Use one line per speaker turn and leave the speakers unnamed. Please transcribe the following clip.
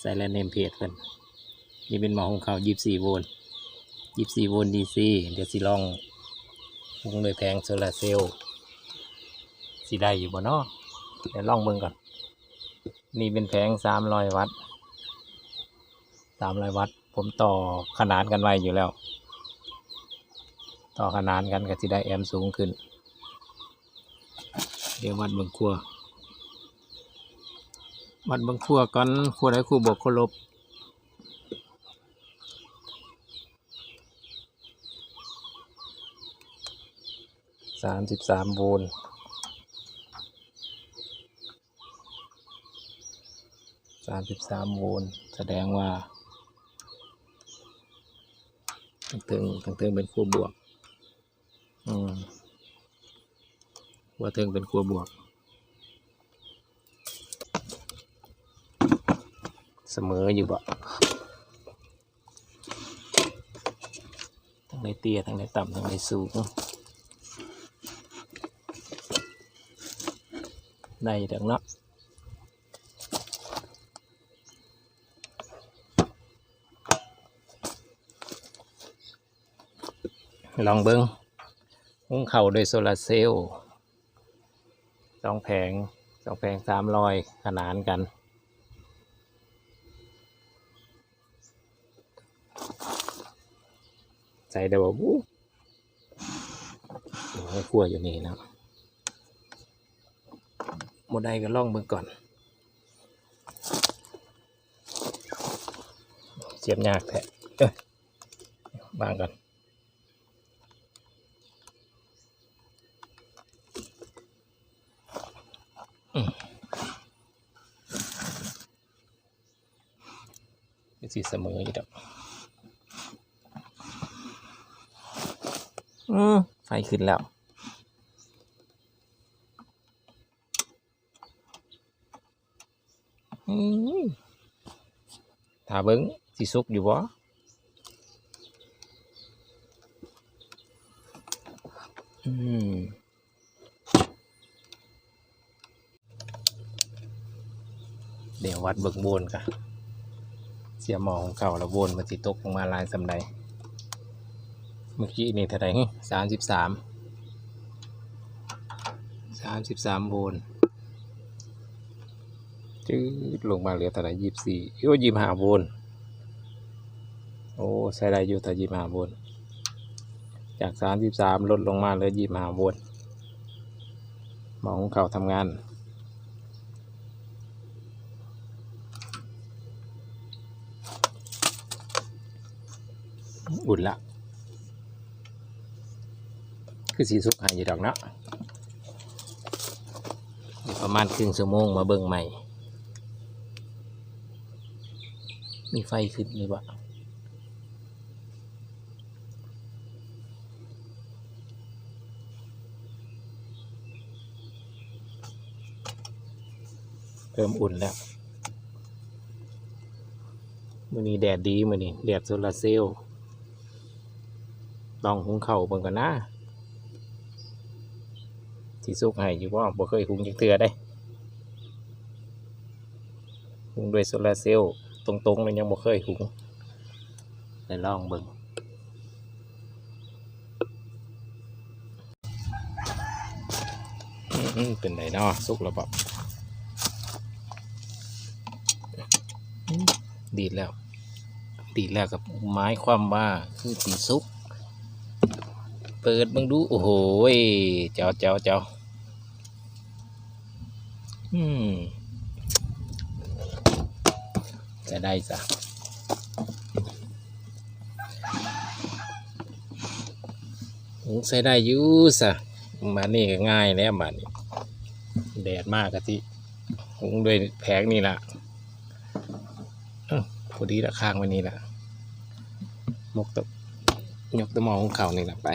ใส่แลนเนมเพจเพิ่นนี่เป็นหมอของเขายี่สี่โวลต์ยี่สี่โวลต์ดีซีเดี๋ยวสิลองลงด้วยแผงโซลาร์เซลล์สิได้อยู่บ่เนาะเดี๋ยวลองเบิ่งก่อน นี่เป็นแผงสามร้อยวัตต์สามร้อยวัตต์ ผมต่อขนานกันไว้อยู่แล้ว ต่อขนานกันก็จะได้แอมสูงขึ้น เดี๋ยววัดเบิ่งขั้ว วัดบิ่งขั้วก่อนขั้วได้ขั้วบวกขั้วลบสามสิบสามโวลต์สามสิบสามโวลต์แสดงว่าตั้งเติงตั้งเติงเป็นขั้วบวก อืมขั้วเติงเป็นขั้วบวก เส มออยู่บ่ทั้งในเตี้ยทั้งในต่ำทั้งในสูงได้เด็กเนาะลองเบิ้งหุงเข่าโดยโซลาร์เซลล์สองแผงสองแผงสามรอยขนานกัน ใส่ได้บ่บู๊โอ้ยขั้วอยู่นี่นะโมได้ก็ล่องเบิ่งก่อน เสียบยากแท้เอ้ยบางก่อนอืมก็สิเสมออยู่ดอก อืมไฟขึ้นแล้ว อืมถ้าเบิ้งสิสุกอยู่บ่อืมเดี๋ยววัดเบิ่งโวนกันเสียหมอของเก่าแล้วโวนมันสิตกลงมาลายสำใด มื่อกี้นี่เท่าไหร่สามสิบสามสามสิบสามโวลต์จืดลงมาเหลือเท่าไหร่ยี่สี่โอ้ยี่ห้าโวลต์โอ้ใช้ได้อยู่แต่ยี่ห้าโวลต์จากสามสิบสามลดลงมาเหลือยี่ห้าโวลต์หมอของเขาทำงานอุ่นละ คือสีสุกหายอยู่ดอกเนาะประมาณครึ่งชั่วโมงมาเบิ่งใหม่ มีไฟขึ้นนี่บะเริ่มอุ่นแล้วมื่อนี้แดดดีมื่อนี้แดดโซลาร์เซลล์ลองหุงเข่าเบิ่งกันนะ ที่สุกให้อยู่ว่าบ่เคยหุงจักเตือได้หุงด้วยโซลาร์เซลล์ตรงๆเลยยังบ่เคยหุงได้ลองเบิ่งอืมเป็นไดเนาะสุกแล้วบอกอืมดีดแล้ว ดีดแล้วกับไม้ความว่าคือตีสุก เปิดเบังดู โอ้โหเจ้าเจ้าเจ้าอืมจะได้จ้ะหุงใส่ได้อยู่สะมานี่ก็ง่ายแล้วมานี่แดดมากกะทิหุงด้วยแผงนี่ละอื้อพอดีละข้างไว้นี่ละมกตะยกตะมอของเขานี่ละไป